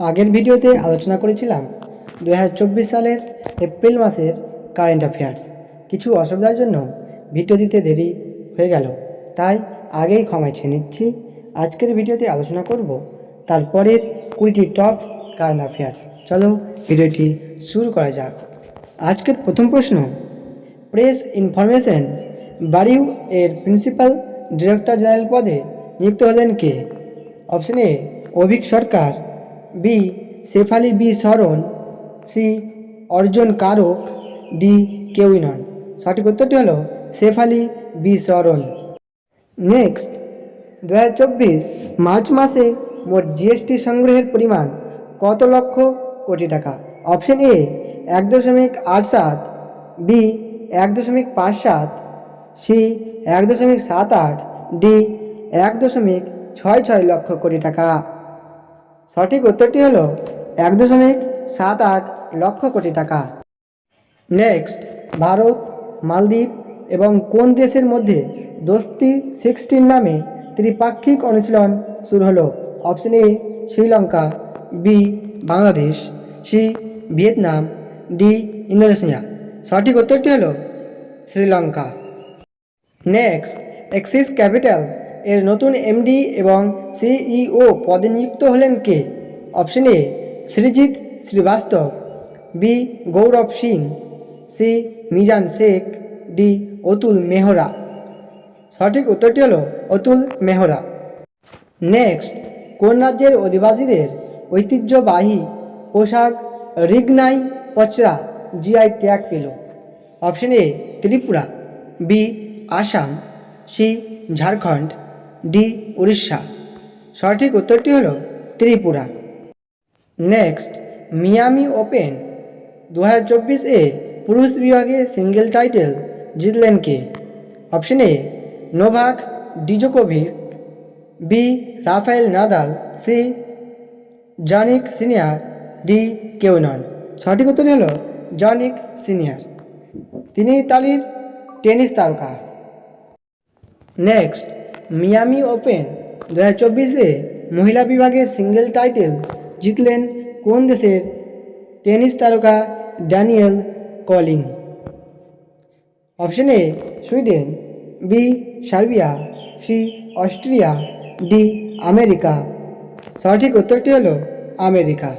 আগের ভিডিওতে আলোচনা করেছিলাম দু হাজার চব্বিশ সালের এপ্রিল মাসের কারেন্ট অ্যাফেয়ার্স। কিছু অসুবিধার জন্য ভিডিও দিতে দেরি হয়ে গেল, তাই আগেই ক্ষমা চেয়ে নিচ্ছি। আজকের ভিডিওতে আলোচনা করব তারপরের কুড়িটি টপ কারেন্ট অ্যাফেয়ার্স। চলো ভিডিওটি শুরু করা যাক। আজকের প্রথম প্রশ্ন, প্রেস ইনফরমেশন বাড়িউ এর প্রিন্সিপাল ডিরেক্টর জেনারেল পদে নিযুক্ত হলেন কে? Option A, Abhik Sarkar. B Shefali B Sharan, C Arjan Karak, D কেউই নন। সঠিক উত্তরটি হলো শেফালি বি শরণ। নেক্সট দু হাজার চব্বিশ মার্চ মাসে মোট জিএসটি সংগ্রহের পরিমাণ কত লক্ষ কোটি টাকা? অপশন এ, এক দশমিক আট সাত, বি, এক দশমিক পাঁচ সাত, সি, এক দশমিক সাত আট, ডি, এক দশমিক ছয় ছয় লক্ষ কোটি টাকা। সঠিক উত্তরটি হলো এক দশমিক সাত আট লক্ষ কোটি টাকা। নেক্সট, ভারত, মালদ্বীপ এবং কোন দেশের মধ্যে দোস্তি সিক্সটিন নামে ত্রিপাক্ষিক অনুশীলন শুরু হলো? Option A, Sri Lanka, B, Bangladesh, C, Vietnam, D, Indonesia. সঠিক উত্তরটি হলো শ্রীলঙ্কা। নেক্সট, এক্সিস ক্যাপিটাল এর নতুন এমডি এবং সিইও পদে নিযুক্ত হলেন কে? Option A, Srijit Srivastava B Gaurav Singh C Mizan Sheikh D Atul Mehra. সঠিক উত্তরটি হল অতুল মেহরা। নেক্সট কোন রাজ্যের অধিবাসীদের ঐতিহ্যবাহী পোশাক রিগনাই পচরা জিআই ট্যাগ পেল? Option A, Tripura B Assam C Jharkhand. D, Orissa. সঠিক উত্তরটি হলো ত্রিপুরা। Next, Miami open. দু হাজার চব্বিশ এ পুরুষ বিভাগে সিঙ্গেল টাইটেল জিতলেন কে? Option A, Novak Djokovic B, Rafael Nadal. C, Jannik Sinner. D কেউ নন সঠিক উত্তর হলো জনিক সিনিয়র। তিনি ইতালির টেনিস তারকা। নেক্সট মিয়ামি ওপেন দু হাজার চব্বিশে মহিলা বিভাগে সিঙ্গেল টাইটেল জিতলেন কোন দেশের টেনিস তারকা Daniel Collins? Option A Sweden, B Serbia, C Austria, D America. সঠিক উত্তরটি হল আমেরিকা।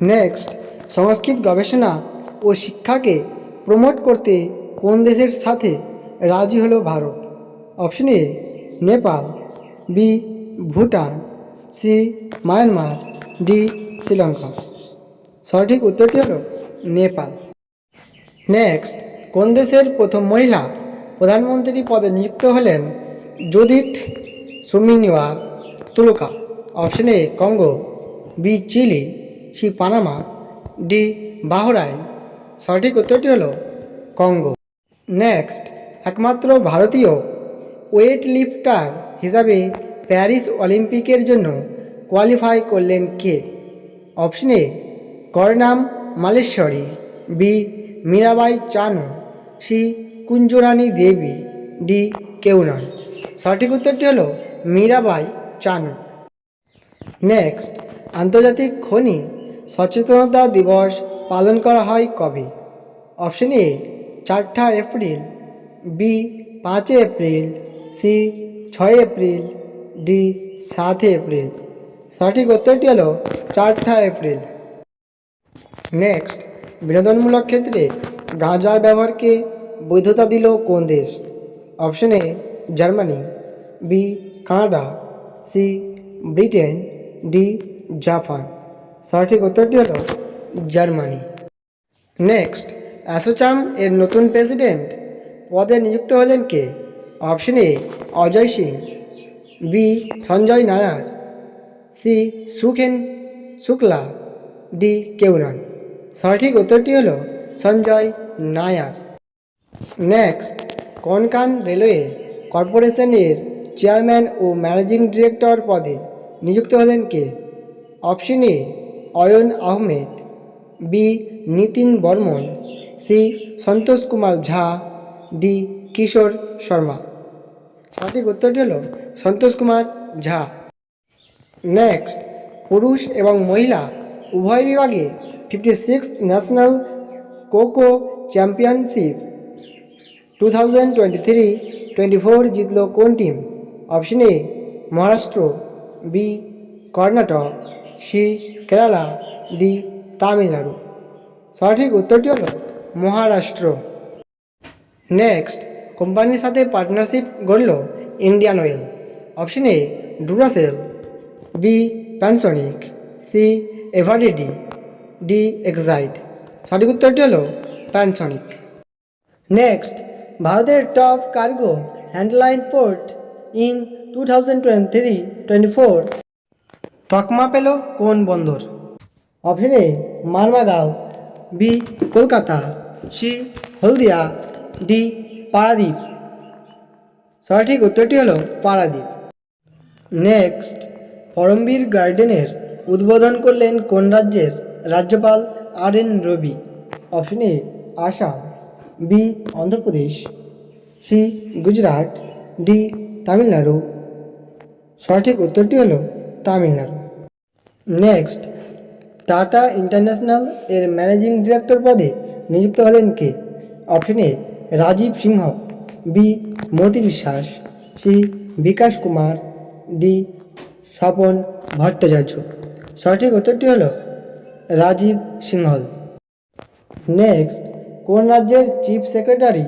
নেক্সট, সংস্কৃত গবেষণা ও শিক্ষাকে প্রমোট করতে কোন দেশের সাথে রাজি হলো Bharat? Option A Nepal, B, Bhutan, C, Myanmar, D, Sri Lanka. সঠিক উত্তরটি হলো নেপাল। নেক্সট, কোন দেশের প্রথম মহিলা প্রধানমন্ত্রী পদে নিযুক্ত হলেন Judith Suminwa Tuluka option A, Congo, B, Chile, C, Panama, D, Bahrain. সঠিক উত্তরটি হল কঙ্গো। নেক্সট, একমাত্র ভারতীয় ওয়েট লিফটার হিসাবে প্যারিস অলিম্পিকের জন্য কোয়ালিফাই করলেন কে? Option A Karnam Malleswari, B, Mirabai Chanu, C, Kunjarani Devi, D কেউ নন সঠিক উত্তরটি হলো মীরাবাই চানু। নেক্সট, আন্তর্জাতিক খনি সচেতনতা দিবস পালন করা হয় কবে? অপশন এ, চারটা এপ্রিল, বি, পাঁচই এপ্রিল সি ছয় এপ্রিল, ডি সাতই এপ্রিল। সঠিক উত্তরটি হলো চারটা এপ্রিল। নেক্সট, বিনোদনমূলক ক্ষেত্রে গাঁজার ব্যবহারকে বৈধতা দিল কোন দেশ? Option A, Germany, B Canada, C Britain, D Japan. সঠিক উত্তরটি হল জার্মানি। নেক্সট, অ্যাসোচাম এর নতুন প্রেসিডেন্ট পদে নিযুক্ত হলেন কে? Option A, Ajay Singh, B, Sanjay Nair, C, Sukhen Shukla, D, কেউরান। সঠিক উত্তরটি হল সঞ্জয় নায়ার। নেক্সট কনকান রেলওয়ে কর্পোরেশনের চেয়ারম্যান ও ম্যানেজিং ডিরেক্টর পদে নিযুক্ত হলেন কে? Option A, Ayan Ahmed, B, Nitin Barman, C, Santosh Kumar Jha, D, Kishore Sharma. সঠিক উত্তরটি হল সন্তোষ কুমার ঝা। নেক্সট পুরুষ এবং মহিলা উভয় বিভাগে fifty six national kho kho championship two thousand twenty three twenty four জিতল কোন team option A Maharashtra B Karnataka C Kerala D Tamil Nadu. সঠিক উত্তরটি হল মহারাষ্ট্র। নেক্সট কোম্পানির সাথে partnership গড়ল Indian oil option A Duracell B Panasonic C Eveready D Exide সঠিক উত্তরটি হলো প্যানসনিক নেক্সট ভারতের top cargo handling port in two thousand twenty twenty four তকমা পেল কোন বন্দর? Option A Mormugao. B Kolkata. C Haldia. D Paradip. সঠিক উত্তরটি হলো পারাদ্বীপ। নেক্সট পরমবীর গার্ডেনের উদ্বোধন করলেন কোন রাজ্যের রাজ্যপাল R N Ravi? Option A Assam. B Andhra Pradesh. C Gujarat. D Tamil Nadu. সঠিক উত্তরটি হলো তামিলনাড়ু। নেক্সট টাটা ইন্টারন্যাশনাল এর ম্যানেজিং ডিরেক্টর পদে নিযুক্ত হলেন কে? Option A Rajeev Singh, B. Moti Biswas, C. Bikash Kumar, D. Swapan Bhattacharya. সঠিক উত্তরটি হলো রাজীব সিংহল নেক্সট কোন রাজ্যের চিফ সেক্রেটারি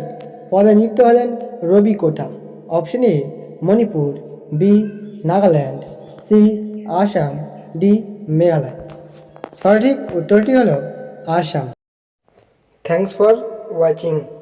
পদে নিযুক্ত হলেন Ravi Kota? Option A Manipur B Nagaland C Assam D Meghalaya. সঠিক উত্তরটি হলো আসাম। Thanks for watching